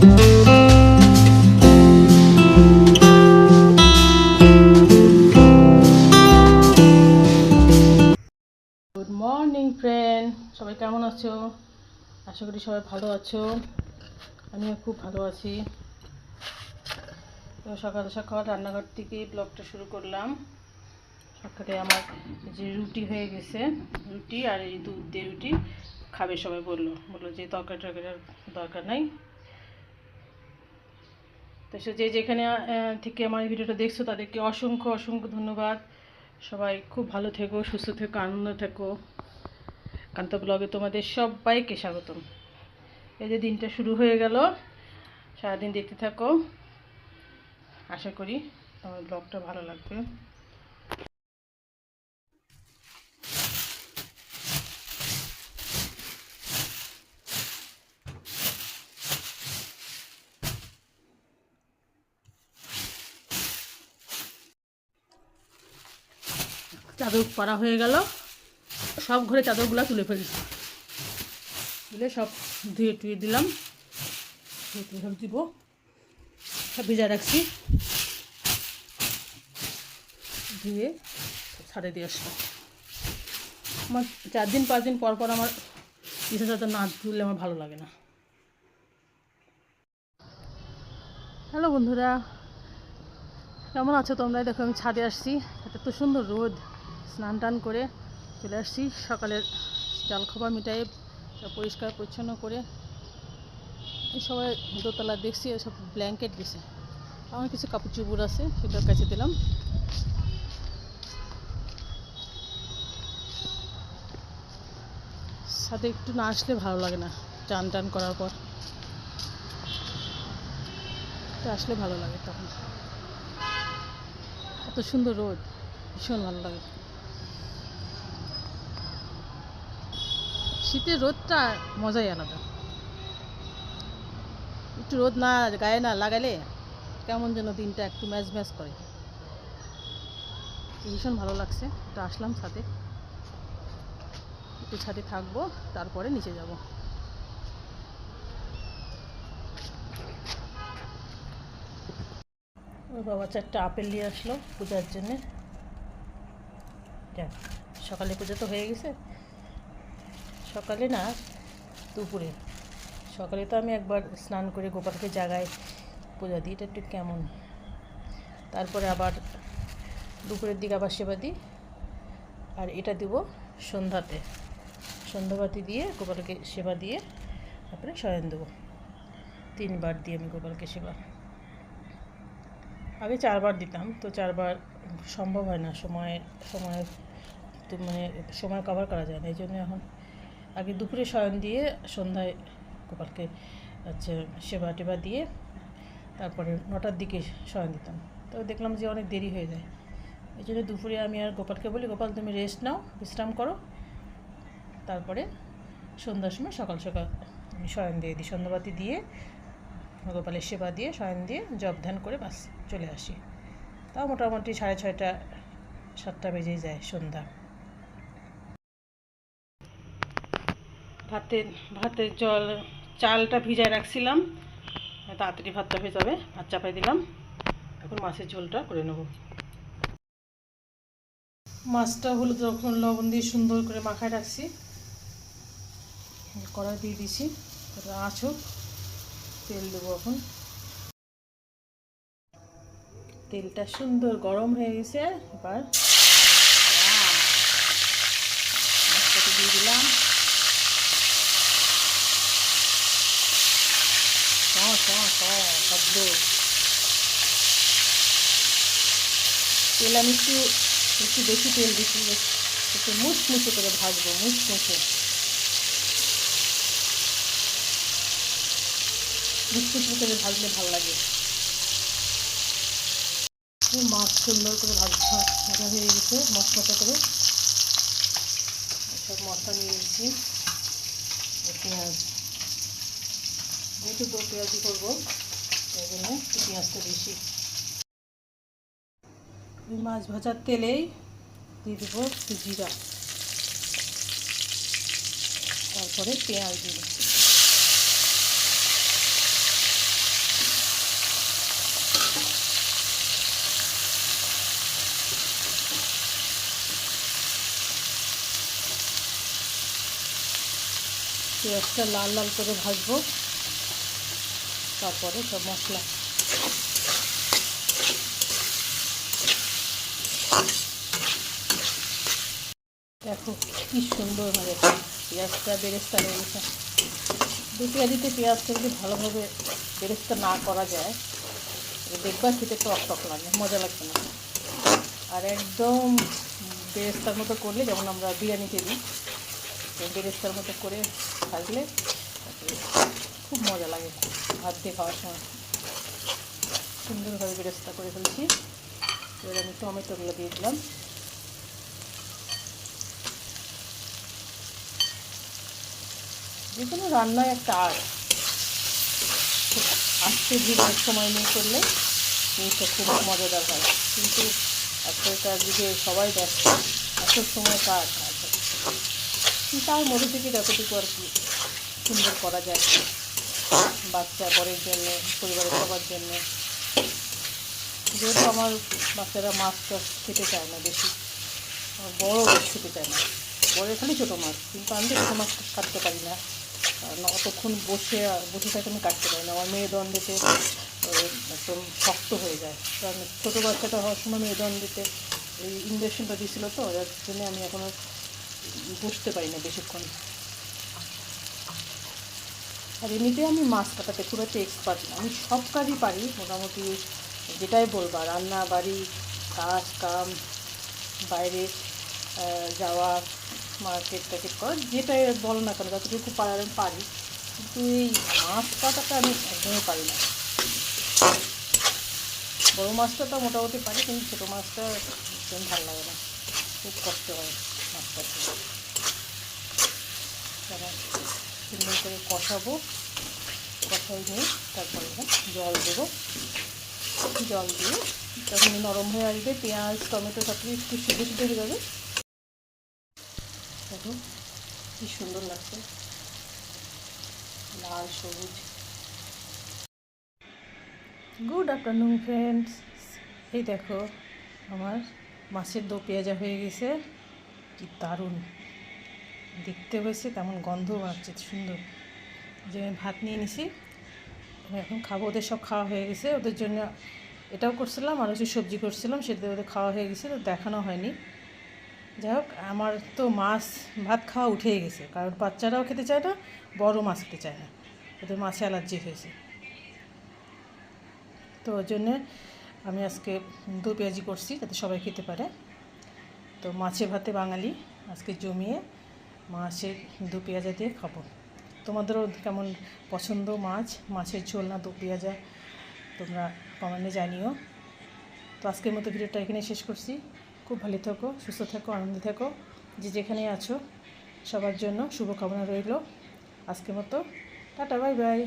Good morning friend সবাই কেমন আছো? আশা করি সবাই ভালো আছো। আমিও খুব ভালো আছি। তো সকাল সকাল রান্নাঘর থেকে ব্লগটা শুরু করলাম। সকালে আমার যে রুটি হয়ে গেছে, রুটি আর এই দুধ দিয়ে রুটি। খাবে সবাই বলল। বলল যে তরকারি টরকারি দরকার নাই। তো সে যে যেখানে থেকে আমার ভিডিওটা দেখছ, তাদেরকে অসংখ্য অসংখ্য ধন্যবাদ। সবাই খুব ভালো থেকো, সুস্থ থেকো, আনন্দ থেকো। কান্ত ব্লগে তোমাদের সবাইকে স্বাগতম। এই যে দিনটা শুরু হয়ে গেল, সারাদিন দেখতে থাকো। আশা করি তোমার ব্লগটা ভালো লাগবে। চাদর পাড়া হয়ে গেল। সব ঘরে চাদরগুলো তুলে ফেলছি। তুলে সব ধুয়ে টুয়ে দিলাম। ধুয়ে টুয়ে সব দিব। সব ভিজা রাখছি। ধুয়ে ছাড়ে দিয়ে আসলাম। আমার চার দিন, পাঁচ দিন পর পর আমার চাদর না তুললে আমার ভালো লাগে না। হ্যালো বন্ধুরা, কেমন আছো তোমরা দেখো আমি ছাদে আসছি। এত সুন্দর রোদ। স্নান টান করে চলে আসছি। সকালের চাল খাবার মিটাই পরিষ্কার পরিচ্ছন্ন করে এই সবাই দোতলা দেখছি সব ব্ল্যাঙ্কেট দিছে। আমার কিছু কাপড় চুপড় আছে সেটার কাছে দিলাম। সাথে একটু না আসলে ভালো লাগে না টান টান করার পর। আসলে ভালো লাগে তখন। এত সুন্দর রোদ, ভীষণ ভালো লাগে। শীতের রোদটা মজাই আলাদা। একটু রোদ না, গায়ে না লাগালে কেমন যেন দিনটা একটু ম্যাচ ম্যাচ করে। ভীষণ ভালো লাগছে। একটু আসলাম ছাদে। একটু ছাদে থাকব, তারপরে নিচে যাব। ওর বাবা চারটা আপেল নিয়ে আসলো পূজার জন্যে। যাক, সকালে পুজো তো হয়ে গেছে। সকালে না, দুপুরে। সকালে তো আমি একবার স্নান করে গোপালকে জাগায় পূজা দিই, এটা একটু কেমন। তারপরে আবার দুপুরের দিকে আবার সেবা দিই, আর এটা দিব সন্ধ্যাতে। সন্ধ্যাবাতি দিয়ে গোপালকে সেবা দিয়ে তারপরে শয়ন দেবো। তিনবার দিয়ে আমি গোপালকে সেবা। আগে চারবার দিতাম, তো চারবার সম্ভব হয় না সময়ের সময়ের মানে সময় কভার করা যায় না, এই জন্য এখন আগে দুপুরে শয়ন দিয়ে সন্ধ্যায় গোপালকে হচ্ছে সেবা টেবা দিয়ে তারপরে নটার দিকে শয়ন দিতাম। তো দেখলাম যে অনেক দেরি হয়ে যায়। এই জন্য দুপুরে আমি আর গোপালকে বলি, গোপাল, তুমি রেস্ট নাও, বিশ্রাম করো। তারপরে সন্ধ্যার সময় সকাল সকাল আমি শয়ন দিয়ে দিই, সন্ধ্যাবাতি দিয়ে গোপালের সেবা দিয়ে শয়ন দিয়ে জব ধ্যান করে বাস চলে আসি। তাও মোটামুটি সাড়ে ছয়টা, সাতটা বেজেই যায় সন্ধ্যা। ভাতের ভাতের জল, চালটা ভিজায় রাখছিলাম। তাড়াতাড়ি ভাতটা ভেজাবে ভাত চাপাই দিলাম। এখন মাছের ঝোলটা করে নেব। মাছটা হলুদ যখন লবণ দিয়ে সুন্দর করে মাখায় রাখছি। কড়াই দিয়ে দিছি আঁচ হোক, তেল দেবো এখন। তেলটা সুন্দর গরম হয়ে গেছে, এবার দিয়ে দিলাম। শব্দ তেল আমি একটু বেশি তেল দিচ্ছি একটু মুচমুচে করে ভাজবো মুচমুচে মুচমুচে করে ভাজলে ভালো লাগে। মাছ সুন্দর করে ভাজা ভাজা হয়ে গেছে মশলাটা করে সব মশলা নিয়ে নিচ্ছি পেঁয়াজ যেহেতু দো পেঁয়াজি করব তাই জন্য পেঁয়াজটা বেশি মাছ ভাজার তেলেই দিয়ে দেব একটু জিরা। তারপরে পেঁয়াজ দিব। পেঁয়াজটা লাল লাল করে ভাজবো। তারপরে সব মশলা। দেখো কি সুন্দর মানে পেঁয়াজটা বেরেস্তা হয়ে গেছে। দু পেঁয়াজিতে পেঁয়াজটা যদি ভালোভাবে বেরেস্তা না করা যায় দেখবা খেতে টক টক লাগে, মজা লাগবে না। আর একদম বেরেস্তার মতো করলে, যেমন আমরা বিরিয়ানিতে দিই বেরেস্তার মতো করে থাকলে খুব মজা লাগে ভাত দিয়ে খাওয়ার সময়। সুন্দরভাবে বেরেস্তা করে ফেলছি। এবার আমি টমেটোগুলো দিয়ে দিলাম। যে কোনো রান্নায় একটা আর্ট আস্তে ধীরে সময় নিয়ে করলে জিনিসটা খুব মজাদার হয়। কিন্তু এখনকার যুগে সবাই ব্যস্ত, এত সময় কার আছে তার মধ্যে থেকে যতটুকু আর কি সুন্দর করা যায়। বাচ্চা বরের জন্য, পরিবারের সবার জন্য। যেহেতু আমার বাচ্চারা মাছ টাছ খেতে চায় না বেশি বড় মাছ খেতে চায় না। বড় খালি ছোটো মাছ, কিন্তু আমি ছোটো মাছ কাটতে পারি না। কারণ অতক্ষণ বসে বসে থাকে আমি কাটতে পারি না। আমার মেরুদণ্ডেতে ওই একদম শক্ত হয়ে যায়। কারণ ছোটো বাচ্চাটা হওয়ার সময় মেরুদণ্ডেতে এই ইঞ্জেকশনটা দিয়েছিলো তো, যার জন্য আমি এখনও বসতে পারি না বেশিক্ষণ। আর এমনিতে আমি মাছ কাটাতে খুব একটা এক্সপার্ট না। আমি সব কাজই পারি, মোটামুটি যেটাই বলবা, রান্না, বাড়ি, কাজ, কাম, বাইরে যাওয়া মার্কেট টার্কেট করা, যেটাই বলো না কেন, যতটুকু পারি আমি পারি। কিন্তু এই মাছ কাটাটা আমি একদমই পারি না। বড়ো মাছটা তো মোটামুটি পারি, কিন্তু ছোটো মাছটা একদম ভালো লাগে না। খুব কষ্ট হয় মাছ কাটতে। সুন্দর করে কষাবো। কষাই নিয়ে তারপরে জল দেবো। জল দিয়ে যখন নরম হয়ে আসবে, পেঁয়াজ, টমেটো সব কিছু একটু সিদ্ধ সিদ্ধ হয়ে যাবে। দেখো কি সুন্দর লাগছে। লাল সবুজ। গুড আফটারনুন ফ্রেন্ডস এই দেখো, আমার মাছের দো পেঁয়াজা হয়ে গেছে। কি দারুণ। দেখতে হয়েছে, তেমন গন্ধ আসছে, সুন্দর। যে আমি ভাত নিয়ে নিছি এখন খাব, ওদের সব খাওয়া হয়ে গেছে, ওদের জন্য এটাও করছিলাম আর হচ্ছে সবজি করছিলাম, সেটা ওদের খাওয়া হয়ে গেছে, তো দেখানো হয়নি। যাই হোক, আমার তো মাছ, ভাত খাওয়া উঠেই গেছে, কারণ বাচ্চারাও খেতে চায় না, বড় মাছ খেতে চায় না, ওদের মাছে অ্যালার্জি হয়েছে। তো ওর জন্যে আমি আজকে দু পেঁয়াজি করছি, যাতে সবাই খেতে পারে। তো মাছে ভাতে বাঙালি, আজকে জমিয়ে মাছের দু পেঁয়াজা দিয়ে খাব। তোমাদেরও কেমন পছন্দ মাছ? মাছের ঝোল না দু পেঁয়াজা? তোমরা কমেন্টে জানিও। তো আজকের মতো ভিডিওটা এখানে শেষ করছি। খুব ভালো থাকো, সুস্থ থাকো, আনন্দে থাকো। যে যেখানেই আছো, সবার জন্য শুভকামনা রইল। আজকের মতো, টাটা, বাই বাই।